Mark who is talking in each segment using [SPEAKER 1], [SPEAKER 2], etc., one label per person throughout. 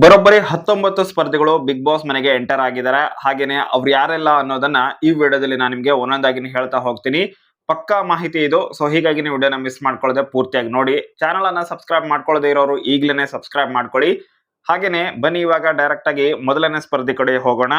[SPEAKER 1] ಬರೋಬ್ಬರಿ ಹತ್ತೊಂಬತ್ತು ಸ್ಪರ್ಧಿಗಳು ಬಿಗ್ ಬಾಸ್ ಮನೆಗೆ ಎಂಟರ್ ಆಗಿದ್ದಾರೆ. ಹಾಗೇನೆ ಅವ್ರು ಯಾರೆಲ್ಲ ಅನ್ನೋದನ್ನ ಈ ವಿಡಿಯೋದಲ್ಲಿ ನಾನು ನಿಮ್ಗೆ ಒಂದೊಂದಾಗಿ ಹೇಳ್ತಾ ಹೋಗ್ತೀನಿ. ಪಕ್ಕಾ ಮಾಹಿತಿ ಇದು. ಸೊ ಹೀಗಾಗಿ ನೀವು ವಿಡಿಯೋನ ಮಿಸ್ ಮಾಡ್ಕೊಳ್ಳದೆ ಪೂರ್ತಿಯಾಗಿ ನೋಡಿ. ಚಾನಲ್ ಅನ್ನ ಸಬ್ಸ್ಕ್ರೈಬ್ ಮಾಡ್ಕೊಳ್ಳದೆ ಇರೋರು ಈಗಲೇ ಸಬ್ಸ್ಕ್ರೈಬ್ ಮಾಡ್ಕೊಳ್ಳಿ. ಹಾಗೇನೆ ಬನ್ನಿ ಇವಾಗ ಡೈರೆಕ್ಟ್ ಆಗಿ ಮೊದಲನೇ ಸ್ಪರ್ಧಿ ಕಡೆ ಹೋಗೋಣ.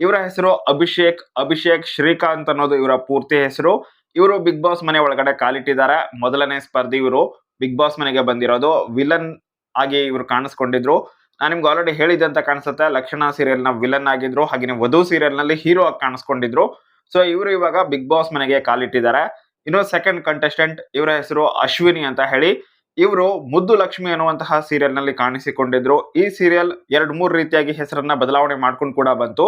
[SPEAKER 1] ಇವರ ಹೆಸರು ಅಭಿಷೇಕ್ ಅಭಿಷೇಕ್ ಶ್ರೀಕಾಂತ್ ಅನ್ನೋದು ಇವರ ಪೂರ್ತಿ ಹೆಸರು. ಇವರು ಬಿಗ್ ಬಾಸ್ ಮನೆ ಒಳಗಡೆ ಕಾಲಿಟ್ಟಿದ್ದಾರೆ. ಮೊದಲನೇ ಸ್ಪರ್ಧಿ ಇವರು ಬಿಗ್ ಬಾಸ್ ಮನೆಗೆ ಬಂದಿರೋದು. ವಿಲನ್ ಆಗಿ ಇವರು ಕಾಣಿಸ್ಕೊಂಡಿದ್ರು. ನಾನು ನಿಮ್ಗೆ ಆಲ್ರೆಡಿ ಹೇಳಿದ್ದೆ ಅಂತ ಕಾಣಿಸುತ್ತೆ. ಲಕ್ಷಣ ಸೀರಿಯಲ್ನ ವಿಲನ್ ಆಗಿದ್ರು ಹಾಗೆ ವಧು ಸೀರಿಯಲ್ನಲ್ಲಿ ಹೀರೋ ಆಗಿ ಕಾಣಿಸ್ಕೊಂಡಿದ್ರು. ಸೊ ಇವರು ಇವಾಗ ಬಿಗ್ ಬಾಸ್ ಮನೆಗೆ ಕಾಲಿಟ್ಟಿದ್ದಾರೆ. ಇನ್ನು ಸೆಕೆಂಡ್ ಕಂಟೆಸ್ಟೆಂಟ್ ಇವರ ಹೆಸರು ಅಶ್ವಿನಿ ಅಂತ ಹೇಳಿ, ಇವರು ಮುದ್ದು ಲಕ್ಷ್ಮಿ ಅನ್ನುವಂತಹ ಸೀರಿಯಲ್ನಲ್ಲಿ ಕಾಣಿಸಿಕೊಂಡಿದ್ರು. ಈ ಸೀರಿಯಲ್ ಎರಡ್ ಮೂರು ರೀತಿಯಾಗಿ ಹೆಸರನ್ನ ಬದಲಾವಣೆ ಮಾಡ್ಕೊಂಡು ಕೂಡ ಬಂತು.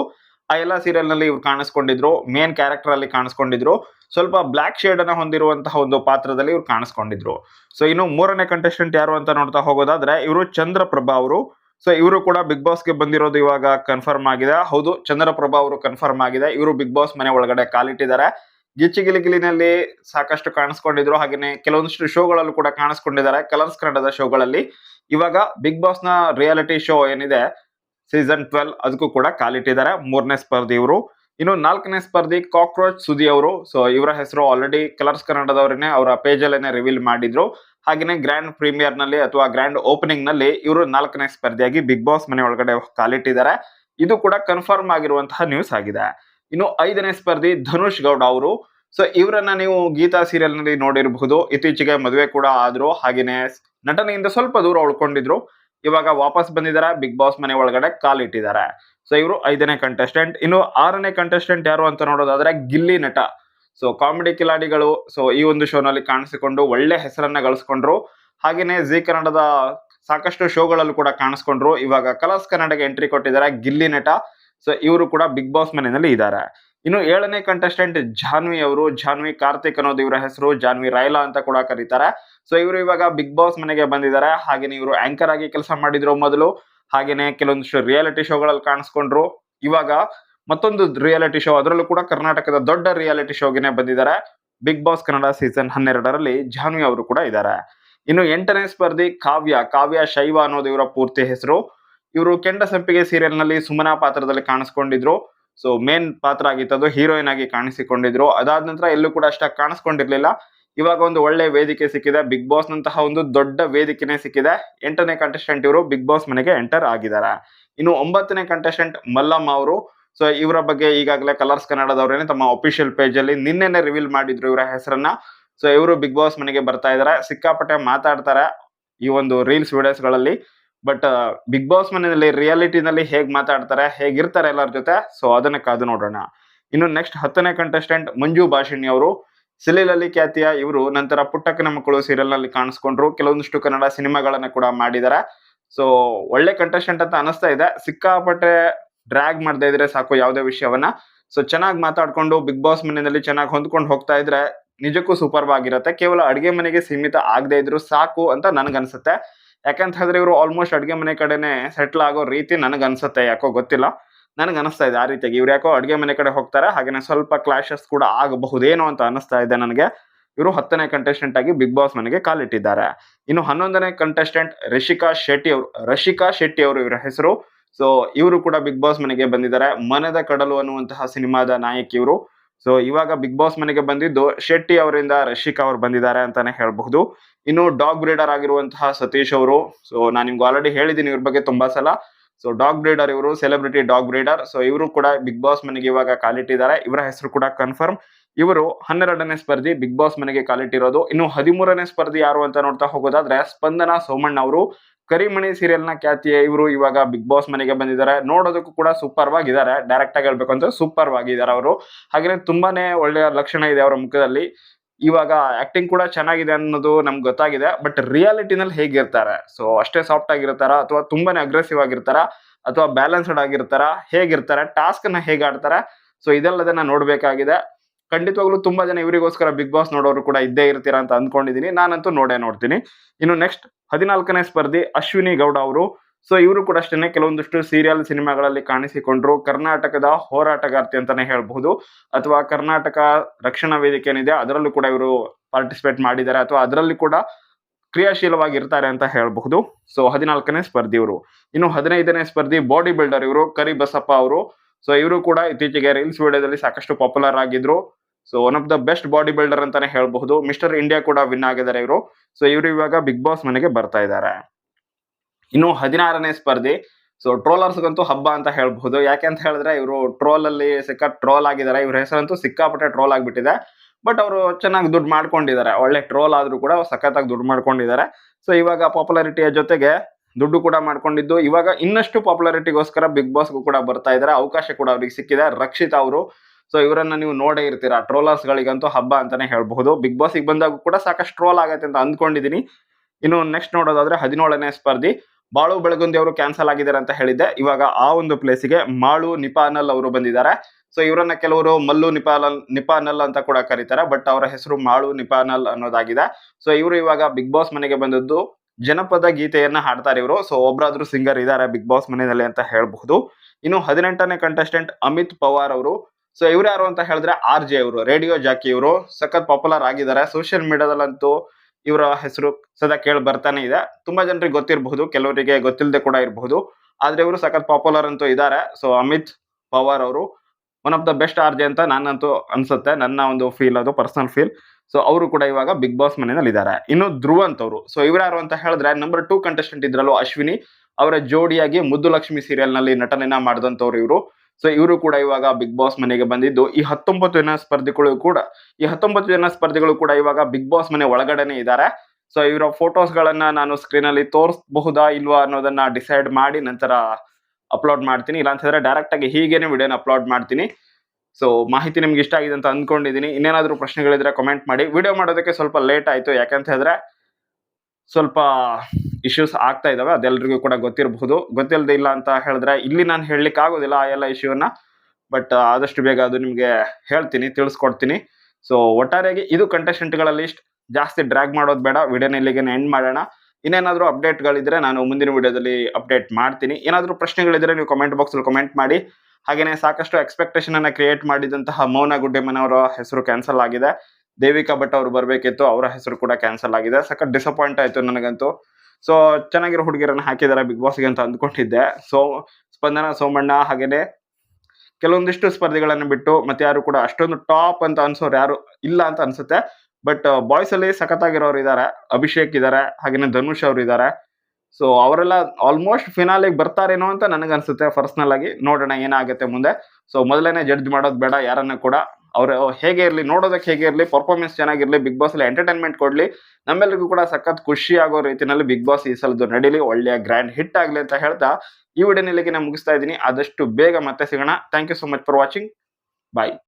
[SPEAKER 1] ಆ ಎಲ್ಲ ಸೀರಿಯಲ್ನಲ್ಲಿ ಇವ್ರು ಕಾಣಿಸ್ಕೊಂಡಿದ್ರು ಮೇನ್ ಕ್ಯಾರೆಕ್ಟರ್ ಅಲ್ಲಿ ಕಾಣಿಸ್ಕೊಂಡಿದ್ರು. ಸ್ವಲ್ಪ ಬ್ಲಾಕ್ ಶೇಡ್ ಅನ್ನ ಹೊಂದಿರುವಂತಹ ಒಂದು ಪಾತ್ರದಲ್ಲಿ ಇವ್ರು ಕಾಣಿಸ್ಕೊಂಡಿದ್ರು. ಸೊ ಇನ್ನು ಮೂರನೇ ಕಂಟೆಸ್ಟೆಂಟ್ ಯಾರು ಅಂತ ನೋಡ್ತಾ ಹೋಗೋದಾದ್ರೆ, ಇವರು ಚಂದ್ರಪ್ರಭಾ ಅವರು. ಸೊ ಇವರು ಕೂಡ ಬಿಗ್ ಬಾಸ್ಗೆ ಬಂದಿರೋದು ಇವಾಗ ಕನ್ಫರ್ಮ್ ಆಗಿದೆ. ಹೌದು, ಚಂದ್ರಪ್ರಭಾ ಅವರು ಕನ್ಫರ್ಮ್ ಆಗಿದೆ. ಇವರು ಬಿಗ್ ಬಾಸ್ ಮನೆ ಒಳಗಡೆ ಕಾಲಿಟ್ಟಿದ್ದಾರೆ. ಗಿಚ್ಚಿ ಗಿಲಿನಲ್ಲಿ ಸಾಕಷ್ಟು ಕಾಣಿಸ್ಕೊಂಡಿದ್ರು. ಹಾಗೇನೆ ಕೆಲವೊಂದಿಷ್ಟು ಶೋಗಳಲ್ಲೂ ಕೂಡ ಕಾಣಿಸ್ಕೊಂಡಿದ್ದಾರೆ ಕಲರ್ಸ್ ಕನ್ನಡದ ಶೋಗಳಲ್ಲಿ. ಇವಾಗ ಬಿಗ್ ಬಾಸ್ನ ರಿಯಾಲಿಟಿ ಶೋ ಏನಿದೆ ಸೀಸನ್ ಟ್ವೆಲ್ ಅದಕ್ಕೂ ಕೂಡ ಕಾಲಿಟ್ಟಿದ್ದಾರೆ. ಮೂರನೇ ಸ್ಪರ್ಧಿ ಇವರು. ಇನ್ನು ನಾಲ್ಕನೇ ಸ್ಪರ್ಧಿ ಕಾಕ್ರೋಚ್ ಸುದಿ ಅವರು. ಸೊ ಇವರ ಹೆಸರು ಆಲ್ರೆಡಿ ಕಲರ್ಸ್ ಕನ್ನಡದವರೇ ಅವರ ಪೇಜಲ್ಲೇನೆ ರಿವೀಲ್ ಮಾಡಿದ್ರು. ಹಾಗೇನೆ ಗ್ರ್ಯಾಂಡ್ ಪ್ರೀಮಿಯರ್ನಲ್ಲಿ ಅಥವಾ ಗ್ರ್ಯಾಂಡ್ ಓಪನಿಂಗ್ನಲ್ಲಿ ಇವರು ನಾಲ್ಕನೇ ಸ್ಪರ್ಧಿಯಾಗಿ ಬಿಗ್ ಬಾಸ್ ಮನೆ ಒಳಗಡೆ ಕಾಲಿಟ್ಟಿದ್ದಾರೆ. ಇದು ಕೂಡ ಕನ್ಫರ್ಮ್ ಆಗಿರುವಂತಹ ನ್ಯೂಸ್ ಆಗಿದೆ. ಇನ್ನು ಐದನೇ ಸ್ಪರ್ಧಿ ಧನುಷ್ ಗೌಡ ಅವರು. ಸೊ ಇವರನ್ನ ನೀವು ಗೀತಾ ಸೀರಿಯಲ್ನಲ್ಲಿ ನೋಡಿರಬಹುದು. ಇತ್ತೀಚೆಗೆ ಮದುವೆ ಕೂಡ ಆದ್ರು. ಹಾಗೇನೆ ನಟನೆಯಿಂದ ಸ್ವಲ್ಪ ದೂರ ಉಳ್ಕೊಂಡಿದ್ರು. ಇವಾಗ ವಾಪಸ್ ಬಂದಿದ್ದಾರೆ ಬಿಗ್ ಬಾಸ್ ಮನೆ ಒಳಗಡೆ ಕಾಲಿಟ್ಟಿದ್ದಾರೆ ಸೊ ಇವರು ಐದನೇ ಕಂಟೆಸ್ಟೆಂಟ್ ಇನ್ನು ಆರನೇ ಕಂಟೆಸ್ಟೆಂಟ್ ಯಾರು ಅಂತ ನೋಡೋದಾದ್ರೆ ಗಿಲ್ಲಿ ನಟ. ಸೊ ಕಾಮಿಡಿ ಕಿಲಾಡಿಗಳು ಸೊ ಈ ಒಂದು ಶೋನಲ್ಲಿ ಕಾಣಿಸಿಕೊಂಡು ಒಳ್ಳೆ ಹೆಸರನ್ನ ಗಳಿಸ್ಕೊಂಡ್ರು. ಹಾಗೇನೆ ಜಿ ಕನ್ನಡದ ಸಾಕಷ್ಟು ಶೋಗಳಲ್ಲೂ ಕೂಡ ಕಾಣಿಸ್ಕೊಂಡ್ರು. ಇವಾಗ ಕಲರ್ಸ್ ಕನ್ನಡಗೆ ಎಂಟ್ರಿ ಕೊಟ್ಟಿದ್ದಾರೆ ಗಿಲ್ಲಿ ನಟ. ಸೊ ಇವರು ಕೂಡ ಬಿಗ್ ಬಾಸ್ ಮನೆಯಲ್ಲಿ ಇದ್ದಾರೆ. ಇನ್ನು ಏಳನೇ ಕಂಟೆಸ್ಟೆಂಟ್ ಜಾನ್ವಿ ಅವರು. ಜಾನ್ವಿ ಕಾರ್ತಿಕ್ ಅನ್ನೋದು ಇವರ ಹೆಸರು. ಜಾನ್ವಿ ರಾಯ್ಲಾ ಅಂತ ಕೂಡ ಕರೀತಾರೆ. ಸೊ ಇವರು ಇವಾಗ ಬಿಗ್ ಬಾಸ್ ಮನೆಗೆ ಬಂದಿದ್ದಾರೆ. ಹಾಗೇನೆ ಇವರು ಆಂಕರ್ ಆಗಿ ಕೆಲಸ ಮಾಡಿದ್ರು ಮೊದಲು. ಹಾಗೇನೆ ಕೆಲವೊಂದಿಷ್ಟು ರಿಯಾಲಿಟಿ ಶೋಗಳಲ್ಲಿ ಕಾಣಿಸ್ಕೊಂಡ್ರು. ಇವಾಗ ಮತ್ತೊಂದು ರಿಯಾಲಿಟಿ ಶೋ ಅದರಲ್ಲೂ ಕೂಡ ಕರ್ನಾಟಕದ ದೊಡ್ಡ ರಿಯಾಲಿಟಿ ಶೋಗೆನೆ ಬಂದಿದ್ದಾರೆ. ಬಿಗ್ ಬಾಸ್ ಕನ್ನಡ ಸೀಸನ್ ಹನ್ನೆರಡರಲ್ಲಿ ಜಾನ್ವಿ ಅವರು ಕೂಡ ಇದ್ದಾರೆ. ಇನ್ನು ಎಂಟನೇ ಸ್ಪರ್ಧಿ ಕಾವ್ಯ. ಕಾವ್ಯ ಶೈವ ಅನ್ನೋದು ಇವರ ಪೂರ್ತಿ ಹೆಸರು. ಇವರು ಕೆಂಡ ಸಂಪಿಗೆ ಸೀರಿಯಲ್ನಲ್ಲಿ ಸುಮನಾ ಪಾತ್ರದಲ್ಲಿ ಕಾಣಿಸ್ಕೊಂಡಿದ್ರು. ಸೊ ಮೇನ್ ಪಾತ್ರ ಆಗಿತ್ತದು ಹೀರೋಯಿನ್ ಆಗಿ ಕಾಣಿಸಿಕೊಂಡಿದ್ರು. ಅದಾದ ನಂತರ ಎಲ್ಲೂ ಕೂಡ ಅಷ್ಟಾಗಿ ಕಾಣಿಸ್ಕೊಂಡಿರ್ಲಿಲ್ಲ. ಇವಾಗ ಒಂದು ಒಳ್ಳೆ ವೇದಿಕೆ ಸಿಕ್ಕಿದೆ. ಬಿಗ್ ಬಾಸ್ ನಂತಹ ಒಂದು ದೊಡ್ಡ ವೇದಿಕೆನೆ ಸಿಕ್ಕಿದೆ. ಎಂಟನೇ ಕಂಟೆಸ್ಟೆಂಟ್ ಇವರು. ಬಿಗ್ ಬಾಸ್ ಮನೆಗೆ ಎಂಟರ್ ಆಗಿದ್ದಾರೆ. ಇನ್ನು ಒಂಬತ್ತನೇ ಕಂಟೆಸ್ಟೆಂಟ್ ಮಲ್ಲಮ್ಮ ಅವರು. ಸೊ ಇವರ ಬಗ್ಗೆ ಈಗಾಗಲೇ ಕಲರ್ಸ್ ಕನ್ನಡದವರೇನೆ ತಮ್ಮ ಅಫಿಷಿಯಲ್ ಪೇಜ್ ಅಲ್ಲಿ ನಿನ್ನೆನೆ ರಿವೀಲ್ ಮಾಡಿದ್ರು ಇವರ ಹೆಸರನ್ನ. ಸೊ ಇವರು ಬಿಗ್ ಬಾಸ್ ಮನೆಗೆ ಬರ್ತಾ ಇದ್ದಾರೆ. ಸಿಕ್ಕಾಪಟ್ಟೆ ಮಾತಾಡ್ತಾರೆ ಈ ಒಂದು ರೀಲ್ಸ್ ವಿಡಿಯೋಸ್ಗಳಲ್ಲಿ. ಬಟ್ ಬಿಗ್ ಬಾಸ್ ಮನೆಯಲ್ಲಿ ರಿಯಾಲಿಟಿನಲ್ಲಿ ಹೇಗೆ ಮಾತಾಡ್ತಾರೆ, ಹೇಗಿರ್ತಾರೆ ಎಲ್ಲರ ಜೊತೆ? ಸೊ ಅದನ್ನ ಕಾದು ನೋಡೋಣ. ಇನ್ನು ನೆಕ್ಸ್ಟ್ ಹತ್ತನೇ ಕಂಟೆಸ್ಟೆಂಟ್ ಮಂಜು ಭಾಷಿಣಿ ಅವರು. ಸಿಲಿಲಲ್ಲಿ ಖ್ಯಾತಿಯ ಇವರು, ನಂತರ ಪುಟ್ಟಕ್ಕನ ಮಕ್ಕಳು ಸೀರಿಯಲ್ನಲ್ಲಿ ಕಾಣಿಸ್ಕೊಂಡ್ರು. ಕೆಲವೊಂದಿಷ್ಟು ಕನ್ನಡ ಸಿನಿಮಾಗಳನ್ನ ಕೂಡ ಮಾಡಿದ್ದಾರೆ ಸೊ ಒಳ್ಳೆ ಕಂಟೆಸ್ಟೆಂಟ್ ಅಂತ ಅನಿಸ್ತಾ ಇದೆ. ಸಿಕ್ಕಾಪಟ್ಟೆ ಡ್ರ್ಯಾಗ್ ಮಾಡದೇ ಇದ್ರೆ ಸಾಕು ಯಾವುದೇ ವಿಷಯವನ್ನ. ಸೊ ಚೆನ್ನಾಗಿ ಮಾತಾಡ್ಕೊಂಡು ಬಿಗ್ ಬಾಸ್ ಮನೆಯಲ್ಲಿ ಚೆನ್ನಾಗಿ ಹೊಂದ್ಕೊಂಡು ಹೋಗ್ತಾ ಇದ್ರೆ ನಿಜಕ್ಕೂ ಸೂಪರ್ ಆಗಿರುತ್ತೆ. ಕೇವಲ ಅಡುಗೆ ಮನೆಗೆ ಸೀಮಿತ ಆಗದೆ ಇದ್ರು ಸಾಕು ಅಂತ ನನ್ಗನ್ಸುತ್ತೆ. ಯಾಕಂತ ಹೇಳಿದ್ರೆ ಇವರು ಆಲ್ಮೋಸ್ಟ್ ಅಡುಗೆ ಮನೆ ಕಡೆನೆ ಸೆಟ್ಲ್ ಆಗೋ ರೀತಿ ನನಗನ್ಸುತ್ತೆ, ಯಾಕೋ ಗೊತ್ತಿಲ್ಲ. ನನಗೆ ಅನಿಸ್ತಾ ಇದೆ ಆ ರೀತಿಯಾಗಿ. ಇವ್ರು ಯಾಕೋ ಅಡುಗೆ ಮನೆ ಕಡೆ ಹೋಗ್ತಾರೆ, ಹಾಗೇನೆ ಸ್ವಲ್ಪ ಕ್ಲಾಶಸ್ ಕೂಡ ಆಗಬಹುದೇನೋ ಅಂತ ಅನಿಸ್ತಾ ಇದೆ ನನಗೆ. ಇವರು ಹತ್ತನೇ ಕಂಟೆಸ್ಟೆಂಟ್ ಆಗಿ ಬಿಗ್ ಬಾಸ್ ಮನೆಗೆ ಕಾಲಿಟ್ಟಿದ್ದಾರೆ ಇನ್ನು ಹನ್ನೊಂದನೇ ಕಂಟೆಸ್ಟೆಂಟ್ ರಿಷಿಕಾ ಶೆಟ್ಟಿ ಅವರು ರಶಿಕಾ ಶೆಟ್ಟಿ ಅವರು ಇವರ ಹೆಸರು. ಸೊ ಇವರು ಕೂಡ ಬಿಗ್ ಬಾಸ್ ಮನೆಗೆ ಬಂದಿದ್ದಾರೆ. ಮನದ ಕಡಲು ಅನ್ನುವಂತಹ ಸಿನಿಮಾದ ನಾಯಕಿ ಇವರು. ಸೊ ಇವಾಗ ಬಿಗ್ ಬಾಸ್ ಮನೆಗೆ ಬಂದಿದ್ದು ಶೆಟ್ಟಿ ಅವರಿಂದ ರಶಿಕಾ ಅವರು ಬಂದಿದ್ದಾರೆ ಅಂತಾನೆ ಹೇಳಬಹುದು. ಇನ್ನು ಡಾಗ್ ಬ್ರೀಡರ್ ಆಗಿರುವಂತಹ ಸತೀಶ್ ಅವರು ಸೊ ನಾನು ನಿಮ್ಗೆ ಆಲ್ರೆಡಿ ಹೇಳಿದ್ದೀನಿ ಇವ್ರ ಬಗ್ಗೆ ತುಂಬಾ ಸಲ. ಸೊ ಡಾಗ್ ಬ್ರೀಡರ್ ಇವರು ಸೆಲೆಬ್ರಿಟಿ ಡಾಗ್ ಬ್ರೀಡರ್ ಸೊ ಇವರು ಕೂಡ ಬಿಗ್ ಬಾಸ್ ಮನೆಗೆ ಇವಾಗ ಕಾಲಿಟ್ಟಿದ್ದಾರೆ. ಇವರ ಹೆಸರು ಕೂಡ ಕನ್ಫರ್ಮ್ ಇವರು ಹನ್ನೆರಡನೇ ಸ್ಪರ್ಧಿ ಬಿಗ್ ಬಾಸ್ ಮನೆಗೆ ಕಾಲಿಟ್ಟಿರೋದು. ಇನ್ನು ಹದಿಮೂರನೇ ಸ್ಪರ್ಧಿ ಯಾರು ಅಂತ ನೋಡ್ತಾ ಹೋಗೋದಾದ್ರೆ ಸ್ಪಂದನ ಸೋಮಣ್ಣ ಅವರು. ಕರಿಮಣಿ ಸೀರಿಯಲ್ನ ಖ್ಯಾತಿಯ ಇವರು ಇವಾಗ ಬಿಗ್ ಬಾಸ್ ಮನೆಗೆ ಬಂದಿದ್ದಾರೆ. ನೋಡೋದಕ್ಕೂ ಕೂಡ ಸೂಪರ್ ಆಗಿದ್ದಾರೆ ಡೈರೆಕ್ಟ್ ಆಗಿ ಹೇಳ್ಬೇಕು ಅಂತ ಸೂಪರ್ ಆಗಿದ್ದಾರೆ ಅವರು. ಹಾಗೆ ತುಂಬಾನೇ ಒಳ್ಳೆಯ ಲಕ್ಷಣ ಇದೆ ಅವರ ಮುಖದಲ್ಲಿ. ಇವಾಗ ಆಕ್ಟಿಂಗ್ ಕೂಡ ಚೆನ್ನಾಗಿದೆ ಅನ್ನೋದು ನಮ್ಗೆ ಗೊತ್ತಾಗಿದೆ. ಬಟ್ ರಿಯಾಲಿಟಿನಲ್ಲಿ ಹೇಗಿರ್ತಾರೆ? ಸೊ ಅಷ್ಟೇ ಸಾಫ್ಟ್ ಆಗಿರ್ತಾರ? ಅಥವಾ ತುಂಬಾನೇ ಅಗ್ರೆಸಿವ್ ಆಗಿರ್ತಾರ? ಅಥವಾ ಬ್ಯಾಲೆನ್ಸ್ಡ್ ಆಗಿರ್ತಾರ? ಹೇಗಿರ್ತಾರೆ? ಟಾಸ್ಕ್ನ ಹೇಗೆ ಆಡ್ತಾರೆ? ಸೊ ಇದೆಲ್ಲದನ್ನ ನೋಡ್ಬೇಕಾಗಿದೆ. ಖಂಡಿತವಾಗ್ಲೂ ತುಂಬಾ ಜನ ಇವರಿಗೋಸ್ಕರ ಬಿಗ್ ಬಾಸ್ ನೋಡೋರು ಕೂಡ ಇದ್ದೇ ಇರ್ತೀರಾ ಅಂತ ಅಂದ್ಕೊಂಡಿದೀನಿ ನಾನಂತೂ ನೋಡೇ ನೋಡ್ತೀನಿ. ಇನ್ನು ನೆಕ್ಸ್ಟ್ ಹದಿನಾಲ್ಕನೇ ಸ್ಪರ್ಧಿ ಅಶ್ವಿನಿ ಗೌಡ ಅವರು. ಸೊ ಇವರು ಕೂಡ ಅಷ್ಟೇ ಕೆಲವೊಂದಿಷ್ಟು ಸೀರಿಯಲ್ ಸಿನಿಮಾಗಳಲ್ಲಿ ಕಾಣಿಸಿಕೊಂಡ್ರು. ಕರ್ನಾಟಕದ ಹೋರಾಟಗಾರ್ತಿ ಅಂತಾನೆ ಹೇಳ್ಬಹುದು. ಅಥವಾ ಕರ್ನಾಟಕ ರಕ್ಷಣಾ ವೇದಿಕೆ ಏನಿದೆ, ಅದರಲ್ಲೂ ಕೂಡ ಇವರು ಪಾರ್ಟಿಸಿಪೇಟ್ ಮಾಡಿದ್ದಾರೆ. ಅಥವಾ ಅದರಲ್ಲಿ ಕೂಡ ಕ್ರಿಯಾಶೀಲವಾಗಿ ಇರ್ತಾರೆ ಅಂತ ಹೇಳಬಹುದು. ಸೊ ಹದಿನಾಲ್ಕನೇ ಸ್ಪರ್ಧಿ ಇವರು. ಇನ್ನು ಹದಿನೈದನೇ ಸ್ಪರ್ಧಿ ಬಾಡಿ ಬಿಲ್ಡರ್ ಇವರು ಕರಿ ಬಸಪ್ಪ ಅವರು. ಸೊ ಇವರು ಕೂಡ ಇತ್ತೀಚೆಗೆ ರೀಲ್ಸ್ ವಿಡಿಯೋದಲ್ಲಿ ಸಾಕಷ್ಟು ಪಾಪ್ಯುಲರ್ ಆಗಿದ್ರು. So one of the best body builder ಅಂತಾನೆ ಹೇಳಬಹುದು. ಮಿಸ್ಟರ್ ಇಂಡಿಯಾ ಕೂಡ ವಿನ್ ಆಗಿದ್ದಾರೆ ಇವರು. ಸೊ ಇವರು ಇವಾಗ ಬಿಗ್ ಬಾಸ್ ಮನೆಗೆ ಬರ್ತಾ ಇದ್ದಾರೆ. ಇನ್ನು ಹದಿನಾರನೇ ಸ್ಪರ್ಧಿ. ಸೊ ಟ್ರೋಲರ್ಸ್ಗಂತೂ ಹಬ್ಬ ಅಂತ ಹೇಳ್ಬಹುದು. ಯಾಕೆ ಅಂತ ಹೇಳಿದ್ರೆ ಇವರು ಟ್ರೋಲ್ ಅಲ್ಲಿ ಸಿಕ್ಕ ಟ್ರೋಲ್ ಆಗಿದ್ದಾರೆ. ಇವ್ರ ಹೆಸರಂತೂ ಸಿಕ್ಕಾಪಟ್ಟೆ ಟ್ರೋಲ್ ಆಗಿಬಿಟ್ಟಿದೆ. ಬಟ್ ಅವರು ಚೆನ್ನಾಗಿ ದುಡ್ಡು ಮಾಡ್ಕೊಂಡಿದ್ದಾರೆ. ಒಳ್ಳೆ ಟ್ರೋಲ್ ಆದ್ರೂ ಕೂಡ ಸಖತ್ತಾಗಿ ದುಡ್ಡು ಮಾಡ್ಕೊಂಡಿದ್ದಾರೆ. ಸೊ ಇವಾಗ ಪಾಪ್ಯುಲಾರಿಟಿಯ ಜೊತೆಗೆ ದುಡ್ಡು ಕೂಡ ಮಾಡ್ಕೊಂಡಿದ್ದು. ಇವಾಗ ಇನ್ನಷ್ಟು ಪಾಪ್ಯುಲಾರಿಟಿಗೋಸ್ಕರ ಬಿಗ್ ಬಾಸ್ಗೂ ಕೂಡ ಬರ್ತಾ ಇದ್ದಾರೆ ಅವಕಾಶ ಕೂಡ ಅವ್ರಿಗೆ ಸಿಕ್ಕಿದೆ. ರಕ್ಷಿತಾ ಅವರು. ಸೊ, ಇವರನ್ನ ನೀವು ನೋಡೇ ಇರ್ತೀರಾ? ಟ್ರೋಲರ್ಸ್ ಗಳಿಗಂತೂ ಹಬ್ಬ ಅಂತಾನೆ ಹೇಳ್ಬಹುದು. ಬಿಗ್ ಬಾಸ್ಗೆ ಬಂದಾಗ ಕೂಡ ಸಾಕಷ್ಟು ಟ್ರೋಲ್ ಆಗತ್ತೆ ಅಂತ ಅಂದ್ಕೊಂಡಿದೀನಿ. ಇನ್ನು ನೆಕ್ಸ್ಟ್ ನೋಡೋದಾದ್ರೆ ಹದಿನೇಳನೇ ಸ್ಪರ್ಧಿ. ಬಾಳು ಬೆಳಗುಂದಿ ಅವರು ಕ್ಯಾನ್ಸಲ್ ಆಗಿದ್ದಾರೆ ಅಂತ ಹೇಳಿದ್ದೆ. ಇವಾಗ ಆ ಒಂದು ಪ್ಲೇಸಿಗೆ ಮಾಳು ನಿಪಾನಲ್ ಅವರು ಬಂದಿದ್ದಾರೆ. ಸೊ, ಇವರನ್ನ ಕೆಲವರು ಮಲ್ಲು ನಿಪಾನಲ್ ನಿಪಾನಲ್ ಅಂತ ಕೂಡ ಕರೀತಾರೆ. ಬಟ್ ಅವರ ಹೆಸರು ಮಾಳು ನಿಪಾನಲ್ ಅನ್ನೋದಾಗಿದೆ. ಸೊ, ಇವರು ಇವಾಗ ಬಿಗ್ ಬಾಸ್ ಮನೆಗೆ ಬಂದದ್ದು ಜನಪದ ಗೀತೆಯನ್ನ ಹಾಡ್ತಾರೆ ಇವರು. ಸೊ ಒಬ್ರಾದ್ರೂ ಸಿಂಗರ್ ಇದ್ದಾರೆ ಬಿಗ್ ಬಾಸ್ ಮನೆಯಲ್ಲಿ ಅಂತ ಹೇಳಬಹುದು. ಇನ್ನು ಹದಿನೆಂಟನೇ ಕಂಟೆಸ್ಟೆಂಟ್ ಅಮಿತ್ ಪವಾರ್ ಅವರು. ಸೊ ಇವ್ರು ಯಾರು ಅಂತ ಹೇಳಿದ್ರೆ ಆರ್ ಜೆ ಅವರು ರೇಡಿಯೋ ಜಾಕಿ ಇವರು. ಸಖತ್ ಪಾಪ್ಯುಲರ್ ಆಗಿದ್ದಾರೆ. ಸೋಷಿಯಲ್ ಮೀಡಿಯಾದಲ್ಲಂತೂ ಇವರ ಹೆಸರು ಸದಾ ಕೇಳಿ ಬರ್ತಾನೆ ಇದೆ. ತುಂಬಾ ಜನರಿಗೆ ಗೊತ್ತಿರಬಹುದು, ಕೆಲವರಿಗೆ ಗೊತ್ತಿಲ್ಲದೆ ಕೂಡ ಇರಬಹುದು. ಆದ್ರೆ ಇವರು ಸಖತ್ ಪಾಪ್ಯುಲರ್ ಅಂತೂ ಇದ್ದಾರೆ. ಸೊ ಅಮಿತ್ ಪವಾರ್ ಅವರು one of the best R J ಅಂತ ನಾನಂತೂ ಅನ್ಸುತ್ತೆ. ನನ್ನ ಒಂದು ಫೀಲ್ ಅದು ಪರ್ಸನಲ್ ಫೀಲ್ ಸೊ ಅವರು ಕೂಡ ಇವಾಗ ಬಿಗ್ ಬಾಸ್ ಮನೆಯಲ್ಲಿ ಇದ್ದಾರೆ ಇನ್ನು ಧ್ರುವಂತ್ ಅವರು ಸೊ ಇವ್ರು ಯಾರು ಅಂತ ಹೇಳಿದ್ರೆ ನಂಬರ್ ಟೂ ಕಂಟೆಸ್ಟೆಂಟ್ ಇದ್ರಲ್ಲೂ ಅಶ್ವಿನಿ, ಅವರ ಜೋಡಿಯಾಗಿ ಮುದ್ದು ಲಕ್ಷ್ಮಿ ಸೀರಿಯಲ್ನಲ್ಲಿ ನಟನೆಯನ್ನ ಮಾಡಿದಂತವ್ರು ಇವರು. ಸೊ ಇವರು ಕೂಡ ಇವಾಗ ಬಿಗ್ ಬಾಸ್ ಮನೆಗೆ ಬಂದಿದ್ದು. ಈ ಹತ್ತೊಂಬತ್ತು ಜನ ಸ್ಪರ್ಧಿಗಳು ಕೂಡ, ಈ ಹತ್ತೊಂಬತ್ತು ಜನ ಸ್ಪರ್ಧಿಗಳು ಕೂಡ ಇವಾಗ ಬಿಗ್ ಬಾಸ್ ಮನೆ ಒಳಗಡೆನೆ ಇದ್ದಾರೆ. ಸೊ ಇವರ ಫೋಟೋಸ್ ಗಳನ್ನ ನಾನು ಸ್ಕ್ರೀನ್ ಅಲ್ಲಿ ತೋರಿಸಬಹುದಾ ಇಲ್ವಾ ಅನ್ನೋದನ್ನ ಡಿಸೈಡ್ ಮಾಡಿ ನಂತರ ಅಪ್ಲೋಡ್ ಮಾಡ್ತೀನಿ. ಇಲ್ಲ ಅಂತಂದ್ರೆ ಡೈರೆಕ್ಟ್ ಆಗಿ ಹೀಗೇನೆ ವಿಡಿಯೋನ ಅಪ್ಲೋಡ್ ಮಾಡ್ತೀನಿ. ಸೊ ಮಾಹಿತಿ ನಿಮ್ಗೆ ಇಷ್ಟ ಆಗಿದೆ ಅಂತ ಅಂದ್ಕೊಂಡಿದ್ದೀನಿ. ಇನ್ನೇನಾದರೂ ಪ್ರಶ್ನೆಗಳಿದ್ರೆ ಕಮೆಂಟ್ ಮಾಡಿ. ವಿಡಿಯೋ ಮಾಡೋದಕ್ಕೆ ಸ್ವಲ್ಪ ಲೇಟ್ ಆಯ್ತು. ಯಾಕಂತ ಹೇಳಿದ್ರೆ, ಸ್ವಲ್ಪ ಇಶ್ಯೂಸ್ ಆಗ್ತಾ ಇದಾವೆ. ಅದೆಲ್ಲರಿಗೂ ಕೂಡ ಗೊತ್ತಿರಬಹುದು. ಗೊತ್ತಿಲ್ಲದೆ ಇಲ್ಲ ಅಂತ ಹೇಳಿದ್ರೆ, ಇಲ್ಲಿ ನಾನು ಹೇಳಲಿಕ್ಕೆ ಆಗೋದಿಲ್ಲ ಆ ಎಲ್ಲ ಇಶ್ಯೂನ ಬಟ್ ಆದಷ್ಟು ಬೇಗ ಅದು ನಿಮಗೆ ಹೇಳ್ತೀನಿ, ತಿಳಿಸ್ಕೊಡ್ತೀನಿ. ಸೊ ಒಟ್ಟಾರೆಯಾಗಿ ಇದು ಕಂಟೆಸ್ಟೆಂಟ್ಗಳ ಲಿಸ್ಟ್ ಜಾಸ್ತಿ ಡ್ರ್ಯಾಗ್ ಮಾಡೋದು ಬೇಡ. ವಿಡಿಯೋನ ಇಲ್ಲಿಗೆ ಎಂಡ್ ಮಾಡೋಣ. ಇನ್ನೇನಾದರೂ ಅಪ್ಡೇಟ್ಗಳಿದ್ರೆ ನಾನು ಮುಂದಿನ ವಿಡಿಯೋದಲ್ಲಿ ಅಪ್ಡೇಟ್ ಮಾಡ್ತೀನಿ. ಏನಾದರೂ ಪ್ರಶ್ನೆಗಳಿದ್ರೆ ನೀವು ಕಮೆಂಟ್ ಬಾಕ್ಸಲ್ಲಿ ಕಮೆಂಟ್ ಮಾಡಿ. ಹಾಗೆಯೇ ಸಾಕಷ್ಟು ಎಕ್ಸ್ಪೆಕ್ಟೇಷನ್ ಅನ್ನ ಕ್ರಿಯೇಟ್ ಮಾಡಿದಂತಹ ಮೌನ ಗುಡ್ಡೆಮನವರ ಹೆಸರು ಕ್ಯಾನ್ಸಲ್ ಆಗಿದೆ. ದೇವಿಕಾ ಭಟ್ ಅವರು ಬರಬೇಕಿತ್ತು, ಅವರ ಹೆಸರು ಕೂಡ ಕ್ಯಾನ್ಸಲ್ ಆಗಿದೆ. ಸಖತ್ ಡಿಸಪಾಯಿಂಟ್ ಆಯ್ತು ನನಗಂತೂ. ಸೊ ಚೆನ್ನಾಗಿರೋ ಹುಡುಗಿರನ್ನ ಹಾಕಿದ್ದಾರೆ ಬಿಗ್ ಬಾಸ್ಗೆ ಅಂತ ಅಂದ್ಕೊಂಡಿದ್ದೆ. ಸೊ, ಸ್ಪಂದನ ಸೋಮಣ್ಣ ಹಾಗೇನೆ ಕೆಲವೊಂದಿಷ್ಟು ಸ್ಪರ್ಧಿಗಳನ್ನು ಬಿಟ್ಟು ಮತ್ತೆ ಯಾರು ಕೂಡ ಅಷ್ಟೊಂದು ಟಾಪ್ ಅಂತ ಅನ್ಸೋರು ಯಾರು ಇಲ್ಲ ಅಂತ ಅನ್ಸುತ್ತೆ. ಬಟ್ ಬಾಯ್ಸ್ ಅಲ್ಲಿ ಸಖತ್ತಾಗಿರೋರು ಇದ್ದಾರೆ ಅಭಿಷೇಕ್ ಇದ್ದಾರೆ ಹಾಗೇನೆ ಧನುಷ್ ಅವರು ಇದ್ದಾರೆ ಸೊ ಅವರೆಲ್ಲ ಆಲ್ಮೋಸ್ಟ್ ಫಿನಾಲಿಗೆ ಬರ್ತಾರೇನೋ ಅಂತ ನನಗನ್ಸುತ್ತೆ ಪರ್ಸನಲ್ ಆಗಿ. ನೋಡೋಣ ಏನಾಗುತ್ತೆ ಮುಂದೆ. ಸೊ ಮೊದಲನೇ ಜಡ್ಜ್ ಮಾಡೋದು ಬೇಡ, ಯಾರನ್ನ ಕೂಡ. ಅವರು ಹೇಗೆ ಇರಲಿ, ನೋಡೋದಕ್ಕೆ ಹೇಗೆ ಇರಲಿ ಪರ್ಫಾರ್ಮೆನ್ಸ್ ಚೆನ್ನಾಗಿರ್ಲಿ ಬಿಗ್ ಬಾಸ್ ಅಲ್ಲಿ ಎಂಟರ್ಟೈನ್ಮೆಂಟ್ ಕೊಡ್ಲಿ. ನಮ್ಮೆಲ್ಲರಿಗೂ ಕೂಡ ಸಖತ್ ಖುಷಿ ಆಗೋ ರೀತಿಯಲ್ಲಿ ಬಿಗ್ ಬಾಸ್ ಈ ಸಲದ್ದು ನಡೀಲಿ. ಒಳ್ಳೆಯ ಗ್ರ್ಯಾಂಡ್ ಹಿಟ್ ಆಗಲಿ ಅಂತ ಹೇಳ್ತಾ ಈ ವಿಡಿಯೋ ನಿಲ್ಲಿಗೆ ನಾನು ಮುಗಿಸ್ತಾ ಇದ್ದೀನಿ. ಆದಷ್ಟು ಬೇಗ ಮತ್ತೆ ಸಿಗೋಣ. Thank you so much for watching bye